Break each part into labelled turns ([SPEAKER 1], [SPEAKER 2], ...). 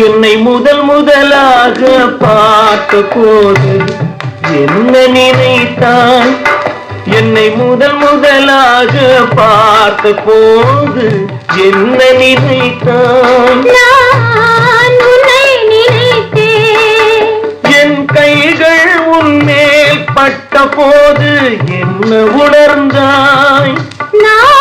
[SPEAKER 1] என்னை முதல் முதலாக பார்த்த போது என்ன நினைத்தான்? என்னை முதல் முதலாக பார்த்த போது என்ன நினைத்தான்? என் கைகள் உன்மேல் பட்ட போது என்ன உணர்ந்தாய்
[SPEAKER 2] நான்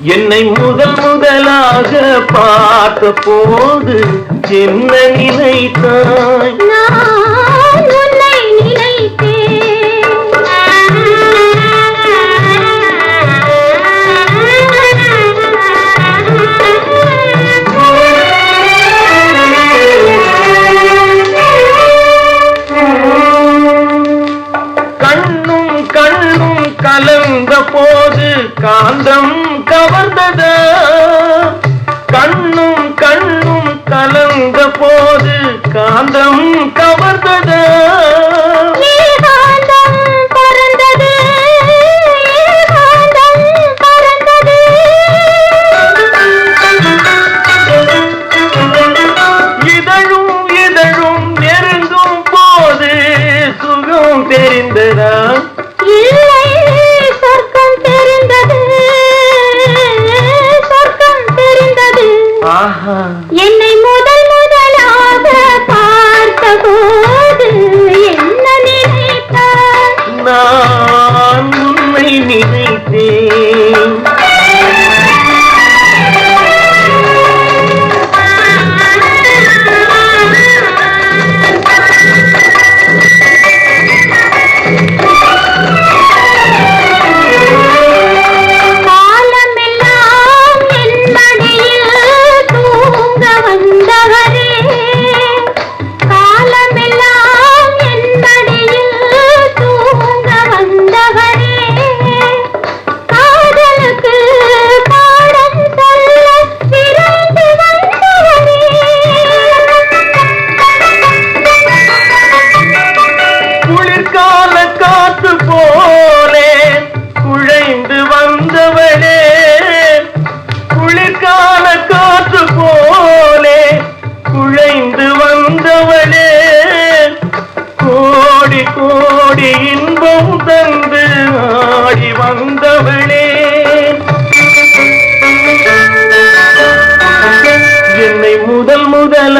[SPEAKER 2] என்னை
[SPEAKER 1] முதல் முதலாக பார்த்த போது என்ன நினைத்தாய் காந்தம் கவர்ந்ததா. கண்ணும் கண்ணும் கலந்த போது காந்தம் கவர்ந்ததா.
[SPEAKER 2] ஏகாந்தம் ना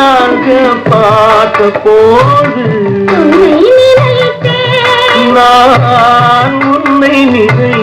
[SPEAKER 2] நாங்க பார்த்த போது.
[SPEAKER 1] நான் உன்னை நிறை